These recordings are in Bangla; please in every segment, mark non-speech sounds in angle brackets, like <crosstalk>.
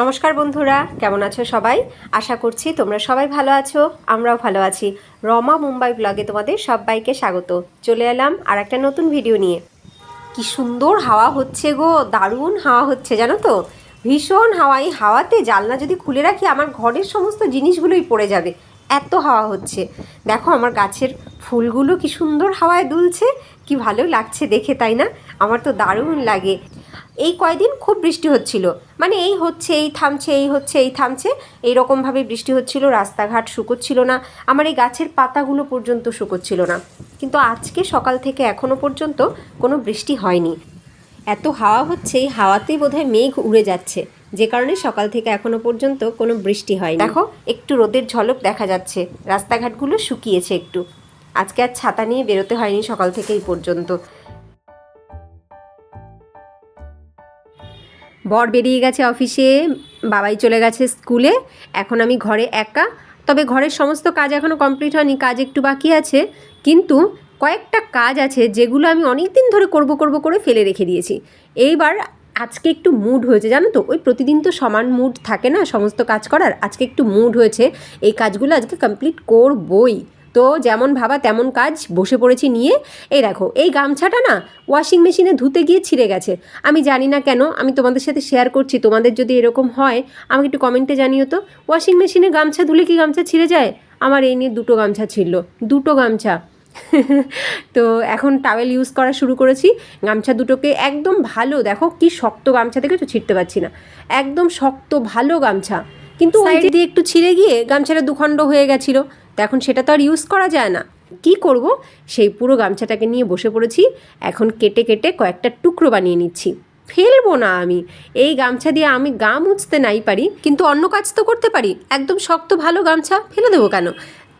নমস্কার বন্ধুরা, কেমন আছো সবাই? আশা করছি তোমরা সবাই ভালো আছো, আমরাও ভালো আছি। রমা মুম্বাই ব্লগে তোমাদের সবাইকে স্বাগত। চলে এলাম আর একটা নতুন ভিডিও নিয়ে। কি সুন্দর হাওয়া হচ্ছে গো, দারুণ হাওয়া হচ্ছে, জানো তো? ভীষণ হাওয়া এই হাওয়াতে জানলা যদি খুলে রাখি, আমার ঘরের সমস্ত জিনিসগুলোই পড়ে যাবে। এত হাওয়া হচ্ছে। দেখো আমার গাছের ফুলগুলো কি সুন্দর হাওয়ায় দুলছে, কি ভালো লাগছে দেখে, তাই না? আমার তো দারুণ লাগে। এই কয়দিন খুব বৃষ্টি হচ্ছিল। মানে এই হচ্ছে, এই থামছে, এই হচ্ছে, এই থামছে। এই এইরকমভাবে বৃষ্টি হচ্ছিল, রাস্তাঘাট শুকোচ্ছিল না, আমার এই গাছের পাতাগুলো পর্যন্ত শুকোচ্ছিল না। কিন্তু আজকে সকাল থেকে এখনও পর্যন্ত কোনো বৃষ্টি হয়নি। এত হাওয়া হচ্ছে, এই হাওয়াতেই বোধহয় মেঘ উড়ে যাচ্ছে। যে কারণে সকাল থেকে এখনও পর্যন্ত কোনো বৃষ্টি হয়নি। দেখো, একটু রোদের ঝলক দেখা যাচ্ছে। রাস্তাঘাটগুলো শুকিয়েছে একটু। আজকে আর ছাতা নিয়ে বেরোতে হয়নি সকাল থেকে এই পর্যন্ত। বর বেরিয়ে গেছে অফিসে, বাবাই চলে গেছে স্কুলে। এখন আমি ঘরে একা। তবে ঘরের সমস্ত কাজ এখনও কমপ্লিট হয়নি, কাজ একটু বাকি আছে। কিন্তু কয়েকটা কাজ আছে যেগুলো আমি অনেক দিন ধরে করব করব করে ফেলে রেখে দিয়েছি। এইবার আজকে একটু মুড হয়েছে, জানো তো? ওই প্রতিদিন তো সমান মুড থাকে না, সমস্ত কাজ করার। আজকে একটু মুড হয়েছে, এই কাজগুলো আজকে কমপ্লিট করবই। তো যেমন ভাবা তেমন কাজ বসে পড়েছি নিয়ে। এই দেখো, এই গামছাটা না ওয়াশিং মেশিনে ধুতে গিয়ে ছিঁড়ে গেছে। আমি জানি না কেন, আমি তোমাদের সাথে শেয়ার করছি, তোমাদের যদি এরকম হয়, আমাকে একটু কমেন্টে জানিও তো। ওয়াশিং মেশিনে গামছা ধুলে কি গামছা ছিঁড়ে যায়? আমার এই নিয়ে দুটো গামছা ছিল দুটো গামছা। <laughs> তো এখন টাওয়েল ইউজ করা শুরু করেছি। গামছা দুটোকে একদম ভালো, দেখো কি শক্ত গামছা থেকে তো ছিঁড়তে পারছি না। একদম শক্ত, ভালো গামছা। কিন্তু ওই দিয়ে একটু ছিঁড়ে গিয়ে গামছাটা দুখণ্ড হয়ে গেছিল। তো এখন সেটা তো আর ইউজ করা যায় না। কি করব? সেই পুরো গামছাটাকে নিয়ে বসে পড়েছি। এখন কেটে কেটে কয়েকটা টুকরো বানিয়ে নিচ্ছি। ফেলব না আমি। এই গামছা দিয়ে আমি গা মুছতে নাই পারি কিন্তু অন্য কাজ তো করতে পারি। একদম শক্ত ভালো গামছা ফেলে দেবো কেন?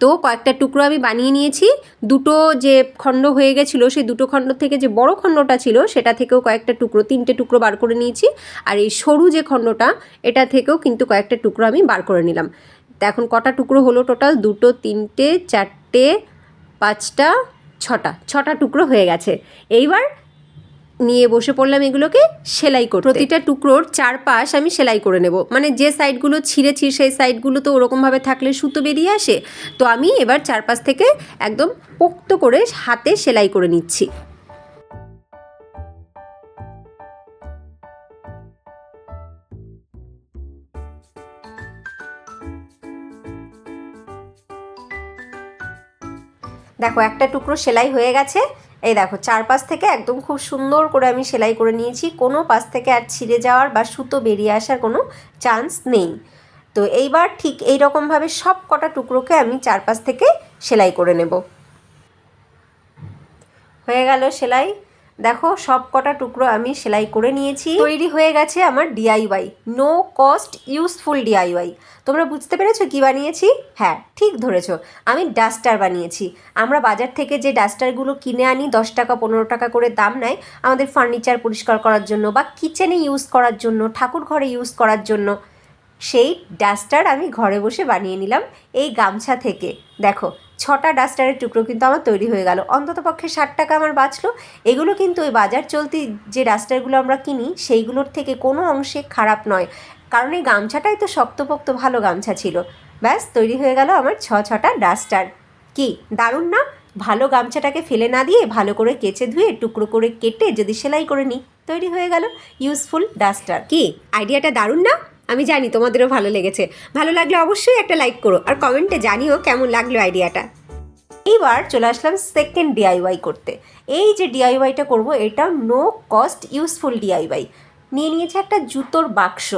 তো কয়েকটা টুকরো আমি বানিয়ে নিয়েছি। দুটো যে খণ্ড হয়ে গেছিল, সেই দুটো খণ্ড থেকে যে বড় খণ্ডটা ছিল, সেটা থেকেও কয়েকটা টুকরো, তিনটে টুকরো বার করে নিয়েছি। আর এই সরু যে খণ্ডটা, এটা থেকেও কিন্তু কয়েকটা টুকরো আমি বার করে নিলাম। এখন কটা টুকরো হলো টোটাল? দুটো, তিনটে, চারটে, পাঁচটা, ছটা। ছটা টুকরো হয়ে গেছে। এইবার নিয়ে বসে পড়লাম এগুলোকে সেলাই করতে। প্রতিটা টুকরোর চারপাশ আমি সেলাই করে নেব। মানে যে সাইডগুলো ছিঁড়েছি সেই সাইডগুলো তো ওরকমভাবে থাকলে সুতো বেরিয়ে আসে। তো আমি এবার চারপাশ থেকে একদম পোক্ত করে হাতে সেলাই করে নিচ্ছি। দেখো, একটা টুকরো সেলাই হয়ে গেছে। এই দেখো, চারপাশ থেকে একদম খুব সুন্দর করে আমি সেলাই করে নিয়েছি। কোনো পাশ থেকে আর ছিঁড়ে যাওয়ার বা সুতো বেরিয়ে আসার কোনো চান্স নেই। তো এইবার ঠিক এই রকমভাবে সব কটা টুকরোকে আমি চারপাশ থেকে সেলাই করে নেব। হয়ে গেল সেলাই। দেখো, সব কটা টুকরো আমি সেলাই করে নিয়েছি। তৈরি হয়ে গেছে আমার DIY no cost useful DIY তোমরা বুঝতে পেরেছ কি বানিয়েছি? হ্যাঁ ঠিক ধরেছ। আমি ডাস্টার বানিয়েছি। আমরা বাজার থেকে যে ডাস্টারগুলো কিনে আনি, দশ টাকা, পনেরো টাকা করে দাম নেয়, আমাদের ফার্নিচার পরিষ্কার করার জন্য বা কিচেনে ইউজ করার জন্য, ঠাকুর ঘরে ইউজ করার জন্য, সেই ডাস্টার আমি ঘরে বসে বানিয়ে নিলাম এই গামছা থেকে। দেখো ছটা ডাস্টারের টুকরো কিন্তু আমার তৈরি হয়ে গেল। অন্তত পক্ষে ষাট টাকা আমার বাঁচলো। এগুলো কিন্তু ওই বাজার চলতি যে ডাস্টারগুলো আমরা কিনি, সেইগুলোর থেকে কোনো অংশে খারাপ নয়। কারণ এই গামছাটাই তো শক্তপোক্ত ভালো গামছা ছিল। ব্যাস, তৈরি হয়ে গেল আমার ছ, ছটা ডাস্টার। কি, দারুণ না? ভালো গামছাটাকে ফেলে না দিয়ে ভালো করে কেচে ধুয়ে, টুকরো করে কেটে যদি সেলাই করে নিই তৈরি হয়ে গেল ইউজফুল ডাস্টার। কি, আইডিয়াটা দারুণ না? আমি জানি তোমাদেরও ভালো লেগেছে। ভালো লাগলে অবশ্যই একটা লাইক করো আর কমেন্টে জানিও কেমন লাগল আইডিয়াটা এইবার চলে আসলাম সেকেন্ড ডিআইওয়াই করতে। এই যে ডিআইওয়াইটা করব, এটা নো কস্ট ইউজফুল ডিআইওয়াই নিয়ে নিয়েছে একটা জুতোর বাক্স।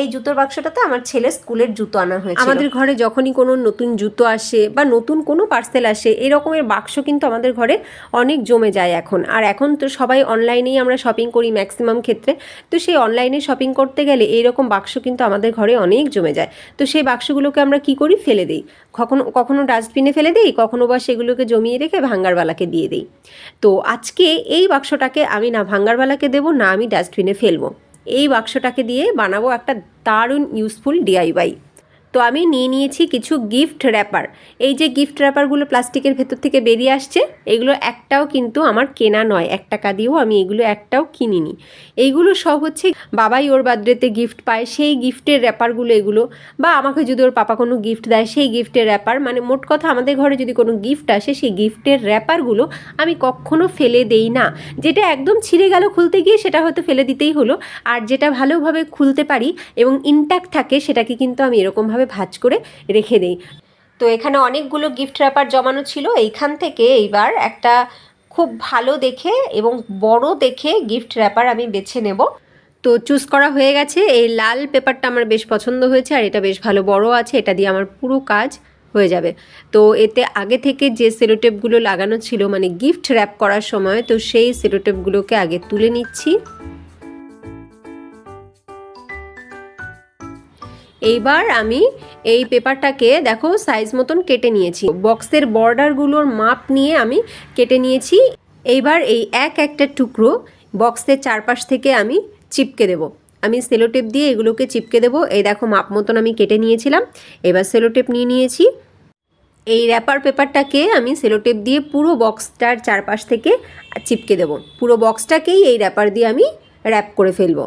এই জুতোর বাক্সটাতে আমার ছেলে স্কুলের জুতো আনা হয়েছে আমাদের ঘরে যখনই কোনো নতুন জুতো আসে বা নতুন কোনো পার্সেল আসে এরকমের বাক্স কিন্তু আমাদের ঘরে অনেক জমে যায় এখন। আর এখন তো সবাই অনলাইনেই আমরা শপিং করি ম্যাক্সিমাম ক্ষেত্রে। তো সেই অনলাইনে শপিং করতে গেলে এইরকম বাক্স কিন্তু আমাদের ঘরে অনেক জমে যায়। তো সেই বাক্সগুলোকে আমরা কি করি? ফেলে দিই। কখনো কখনো ডাস্টবিনে ফেলে দিই, কখনো বা সেগুলোকে জমিয়ে রেখে ভাঙ্গারবালাকে দিয়ে দিই। তো আজকে এই বাক্সটাকে আমি না ভাঙ্গারবালাকে দেবো, না আমি ডাস্টবিনে ফেলব। এই বাক্সটাকে দিয়ে বানাবো একটা দারুণ ইউজফুল ডিআইওয়াই তো আমি নিয়ে নিয়েছি কিছু গিফট র্যাপার এই যে গিফট র্যাপারগুলো প্লাস্টিকের ভেতর থেকে বেরিয়ে আসছে, এগুলো একটাও কিন্তু আমার কেনা নয়। এক টাকা দিয়েও আমি এগুলো একটাও কিনিনি। এইগুলো সব হচ্ছে বাবাই ওর বার্থডেতে গিফট পায়। সেই গিফটের র্যাপারগুলো এগুলো, বা আমাকে যদি ওর পাপা কোনো গিফট দেয়, সেই গিফটের র্যাপার মানে মোট কথা আমাদের ঘরে যদি কোনো গিফট আসে, সেই গিফটের র্যাপারগুলো আমি কখনো ফেলে দেই না। যেটা একদম ছিঁড়ে গেল খুলতে গিয়ে, সেটা হয়তো ফেলে দিতেই হলো। আর যেটা ভালোভাবে খুলতে পারি এবং ইনট্যাক্ট থাকে, সেটাকে কিন্তু আমি এরকমভাবে ভাঁজ করে রেখে দিই। তো এখানে অনেকগুলো গিফট র্যাপার জমানো ছিল। এইখান থেকে এইবার একটা খুব ভালো দেখে এবং বড় দেখে গিফট র্যাপার আমি বেছে নেব। তো চুজ করা হয়ে গেছে। এই লাল পেপারটা আমার বেশ পছন্দ হয়েছে আর এটা বেশ ভালো বড় আছে। এটা দিয়ে আমার পুরো কাজ হয়ে যাবে। তো এতে আগে থেকে যে সেলোটেপগুলো লাগানো ছিল মানে গিফট র্যাপ করার সময়, তো সেই সেলোটেপগুলোকে আগে তুলে নিচ্ছি। এইবার আমি এই পেপারটাকে, দেখো সাইজ মতন কেটে নিয়েছি। বক্সের বর্ডারগুলোর মাপ নিয়ে আমি কেটে নিয়েছি। এইবার এই এক একটা টুকরো বক্সের চারপাশ থেকে আমি চিপকে দেব। আমি সেলোটেপ দিয়ে এগুলোকে চিপকে দেবো। এই দেখো, মাপ মতন আমি কেটে নিয়েছিলাম। এবার সেলোটেপ নিয়ে নিয়েছি। এই র্যাপার পেপারটাকে আমি সেলোটেপ দিয়ে পুরো বক্সটার চারপাশ থেকে চিপকে দেবো। পুরো বক্সটাকেই এই র্যাপার দিয়ে আমি র্যাপ করে ফেলব।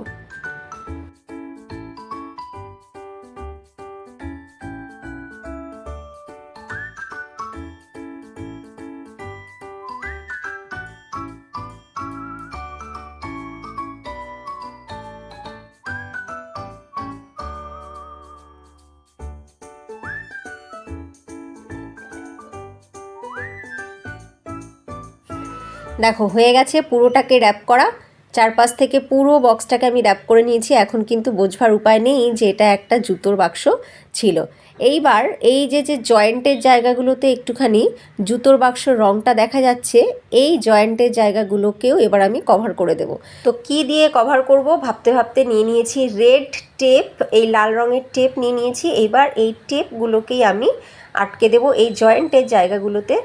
দেখো, হয়ে গেছে পুরোটাকে র্যাপ করা। চারপাশ থেকে পুরো বক্সটাকে আমি র্যাপ করে নিয়েছি। এখন কিন্তু বোঝবার উপায় নেই যে এটা একটা জুতোর বাক্স ছিল। এইবার এই যে যে জয়েন্টের জায়গাগুলোতে একটুখানি জুতোর বাক্স রঙটা দেখা যাচ্ছে, এই জয়েন্টের জায়গাগুলোকেও এবার আমি কভার করে দেব। তো কি দিয়ে কভার করব? ভাবতে ভাবতে নিয়ে নিয়েছি রেড টেপ এই লাল রঙের টেপ নিয়ে নিয়েছি। এইবার এই টেপগুলোকেই আমি আটকে দেব এই জয়েন্টের জায়গাগুলোতে।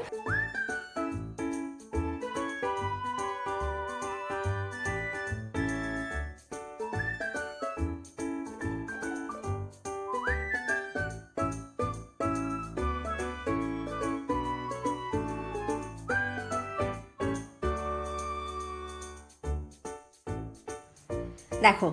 দেখো,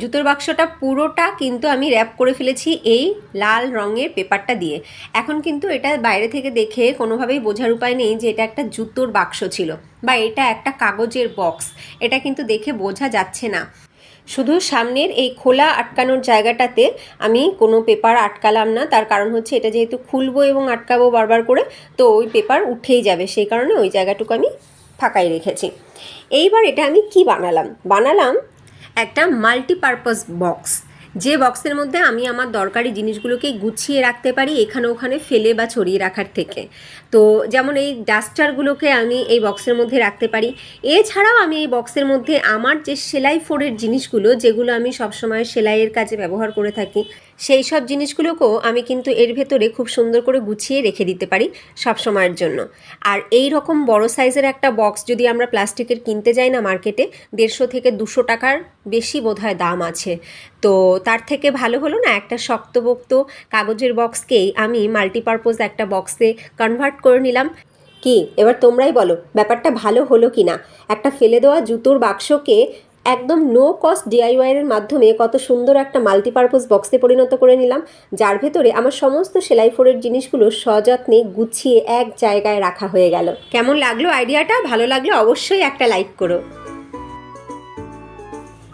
জুতোর বাক্সটা পুরোটা কিন্তু আমি র্যাপ করে ফেলেছি এই লাল রঙের পেপারটা দিয়ে। এখন কিন্তু এটা বাইরে থেকে দেখে কোনোভাবেই বোঝার উপায় নেই যে এটা একটা জুতোর বাক্স ছিল বা এটা একটা কাগজের বক্স এটা কিন্তু দেখে বোঝা যাচ্ছে না। শুধু সামনের এই খোলা আটকানোর জায়গাটাতে আমি কোনো পেপার আটকালাম না, তার কারণ হচ্ছে এটা যেহেতু খুলবো এবং আটকাবো বারবার করে, তো ওই পেপার উঠেই যাবে, সেই কারণে ওই জায়গাটুকু আমি ফাঁকাই রেখেছি। এইবার এটা আমি কি বানালাম? বানালাম একটা মাল্টিপারপাস বক্স যে বক্সের মধ্যে আমি আমার দরকারি জিনিসগুলোকে গুছিয়ে রাখতে পারি এখানে ওখানে ফেলে বা ছড়িয়ে রাখার থেকে। তো যেমন এই ডাস্টারগুলোকে আমি এই বক্সের মধ্যে রাখতে পারি। এছাড়াও আমি এই বক্সের মধ্যে আমার যে সেলাই ফোরের জিনিসগুলো, যেগুলো আমি সবসময় সেলাইয়ের কাজে ব্যবহার করে থাকি সেই সব জিনিসগুলোকেও আমি কিন্তু এর ভেতরে খুব সুন্দর করে গুছিয়ে রেখে দিতে পারি সব সময়ের জন্য। আর এই রকম বড় সাইজের একটা বক্স যদি আমরা প্লাস্টিকের কিনতে যাই না মার্কেটে, দেড়শো থেকে দুশো টাকার বেশি বোধহয় দাম আছে। তো তার থেকে ভালো হলো না একটা শক্তপোক্ত কাগজের বক্সকেই আমি মাল্টিপারপোজ একটা বক্সে কনভার্ট করে নিলাম। কি? এবার তোমরাই বলো, ব্যাপারটা ভালো হলো কি না একটা ফেলে দেওয়া জুতোর বাক্সকে একদম নো কস্ট ডিআইওয়াইয়ের মাধ্যমে কত সুন্দর একটা মাল্টিপারপোজ বক্সে পরিণত করে নিলাম, যার ভেতরে আমার সমস্ত সেলাই ফোরের জিনিসগুলো সযত্নে গুছিয়ে এক জায়গায় রাখা হয়ে গেল। কেমন লাগল আইডিয়াটা? ভালো লাগলে অবশ্যই একটা লাইক করো।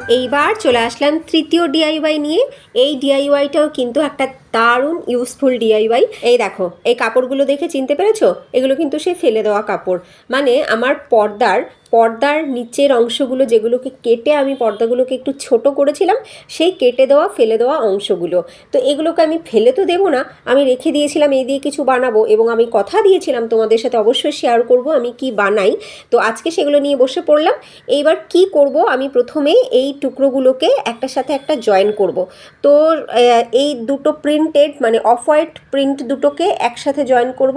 এইবার চলে আসলাম তৃতীয় ডিআইওয়াই নিয়ে। এই ডিআইওয়াইটাও কিন্তু একটা দারুণ ইউজফুল ডিআইওয়াই এই দেখো, এই কাপড়গুলো দেখে চিনতে পেরেছ? এগুলো কিন্তু সে ফেলে দেওয়া কাপড়। মানে আমার পর্দার পর্দার নিচের অংশগুলো যেগুলোকে কেটে আমি পর্দাগুলোকে একটু ছোট করেছিলাম, সেই কেটে দেওয়া, ফেলে দেওয়া অংশগুলো। তো এগুলোকে আমি ফেলে তো দেবো না, আমি রেখে দিয়েছিলাম, এই দিয়ে কিছু বানাবো এবং আমি কথা দিয়েছিলাম তোমাদের সাথে, অবশ্যই শেয়ার করব আমি কি বানাই। তো আজকে সেগুলো নিয়ে বসে পড়লাম। এইবার কি করব, আমি প্রথমে এই টুকরোগুলোকে একটার সাথে একটা জয়েন করব। তো এই দুটো প্রিন্টেড মানে অফ হোয়াইট প্রিন্ট দুটোকে একসাথে জয়েন করব।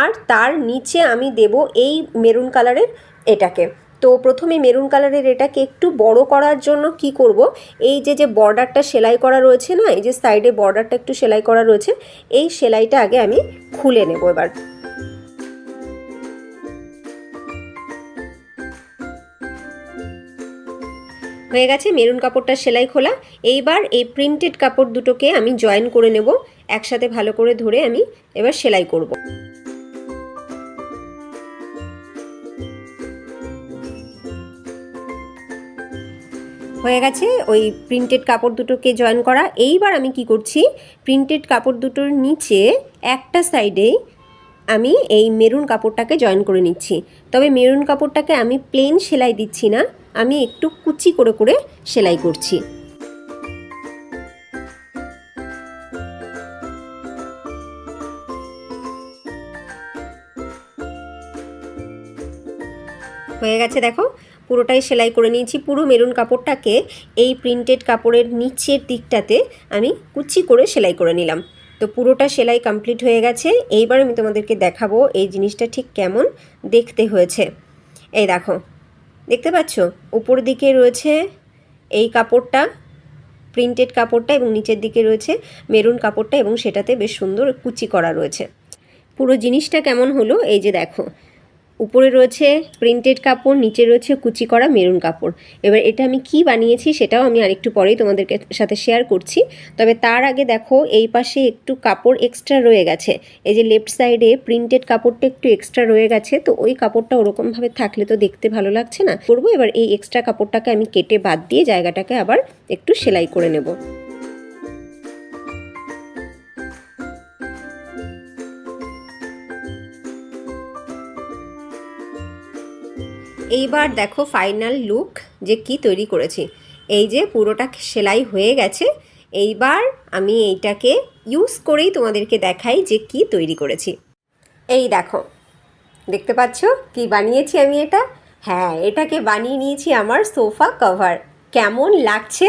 আর তার নিচে আমি দেব এই মেরুন কালারের এটাকে। তো প্রথমে মেরুন কালারের এটাকে একটু বড় করার জন্য কি করব? এই যে যে বর্ডারটা সেলাই করা রয়েছে না, এই যে সাইডে বর্ডারটা একটু সেলাই করা রয়েছে, এই সেলাইটা আগে আমি খুলে নেব এবার। হয়ে গেছে, মেরুন কাপড়টা সেলাই খোলা। এইবার এই প্রিন্টেড কাপড় দুটোকে আমি জয়েন করে নেব, একসাথে ভালো করে ধরে আমি এবার সেলাই করব। হয়ে গেছে ওই প্রিন্টেড কাপড় দুটোকে জয়েন করা। এইবার আমি কি করছি, প্রিন্টেড কাপড় দুটোর নিচে একটা সাইডেই আমি এই মেরুন কাপড়টাকে জয়েন করে নিচ্ছি। তবে মেরুন কাপড়টাকে আমি প্লেন সেলাই দিচ্ছি না আমি একটু কুচি করে করে সেলাই করছি। হয়ে গেছে দেখো, পুরোটাই সেলাই করে নিয়েছি। পুরো মেরুন কাপড়টাকে এই প্রিন্টেড কাপড়ের নিচের দিকটাতে আমি কুচি করে সেলাই করে নিলাম। তো পুরোটা সেলাই কমপ্লিট হয়ে গেছে। এইবার আমি তোমাদেরকে দেখাবো এই জিনিসটা ঠিক কেমন দেখতে হয়েছে। এই দেখো দেখতে পাচ্ছ? উপর দিকে রয়েছে এই কাপড়টা, প্রিন্টেড কাপড়টা এবং নিচের দিকে রয়েছে মেরুন কাপড়টা এবং সেটাতে বেশ সুন্দর কুচি করা রয়েছে। পুরো জিনিসটা কেমন হলো? এই যে দেখো উপরে রয়েছে প্রিন্টেড কাপড়, নিচে রয়েছে কুচি করা মেরুন কাপড়। এবার এটা আমি কি বানিয়েছি সেটাও আমি আরেকটু পরেই তোমাদেরকে সাথে শেয়ার করছি। তবে তার আগে দেখো, এই পাশে একটু কাপড় এক্সট্রা রয়ে গেছে। এই যে লেফট সাইডে প্রিন্টেড কাপড়টা একটু এক্সট্রা রয়ে গেছে, তো ওই কাপড়টা ওরকমভাবে থাকলে তো দেখতে ভালো লাগছে না। করব, এবার এই এক্সট্রা কাপড়টাকে আমি কেটে বাদ দিয়ে জায়গাটাকে আবার একটু সেলাই করে নেব। এইবার দেখো ফাইনাল লুক যে কি তৈরি করেছি। এই যে পুরোটা সেলাই হয়ে গেছে। এইবার আমি এইটাকে ইউজ করেই তোমাদেরকে দেখাই যে কি তৈরি করেছি। এই দেখো, দেখতে পাচ্ছ কি বানিয়েছি আমি এটা? হ্যাঁ এটাকে বানিয়ে নিয়েছি আমার সোফা কভার কেমন লাগছে?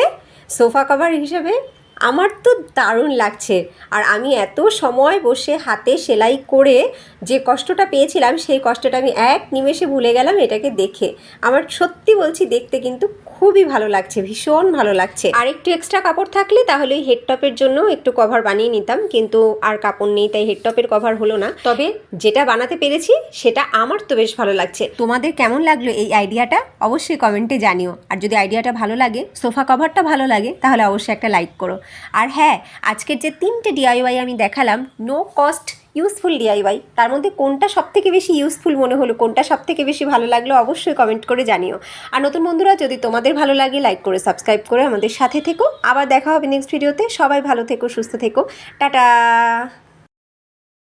সোফা কভার হিসেবে আমার তো দারুণ লাগছে। আর আমি এত সময় বসে হাতে সেলাই করে যে কষ্টটা পেয়েছিলাম, সেই কষ্টটা আমি এক নিমেষে ভুলে গেলাম এটাকে দেখে। আমার সত্যি বলছি, দেখতে কিন্তু খুবই ভালো লাগছে, ভীষণ ভালো লাগছে। আর একটু এক্সট্রা কাপড় থাকলে তাহলে হেড টপের জন্য একটু কভার বানিয়ে নিতাম, কিন্তু আর কাপড় নেই, তাই হেড টপের কভার হলো না। তবে যেটা বানাতে পেরেছি, সেটা আমার তো বেশ ভালো লাগছে। তোমাদের কেমন লাগল এই আইডিয়াটা অবশ্যই কমেন্টে জানিও। আর যদি আইডিয়াটা ভালো লাগে সোফা কভারটা ভালো লাগে, তাহলে অবশ্যই একটা লাইক করো। আর হ্যাঁ আজকের যে তিনটে ডিআইওয়াই আমি দেখালাম নো কস্ট ইউজফুল ডিআইওয়াই তার মধ্যে কোনটা সব থেকে বেশি ইউজফুল মনে হলো, কোনটা সব থেকে বেশি ভালো লাগল অবশ্যই কমেন্ট করে জানিও। আর নতুন বন্ধুরা, যদি তোমাদের ভালো লাগে লাইক করে সাবস্ক্রাইব করে আমাদের সাথে থেকো। আবার দেখা হবে নেক্সট ভিডিওতে সবাই ভালো থেকো, সুস্থ থেকো। টাটা!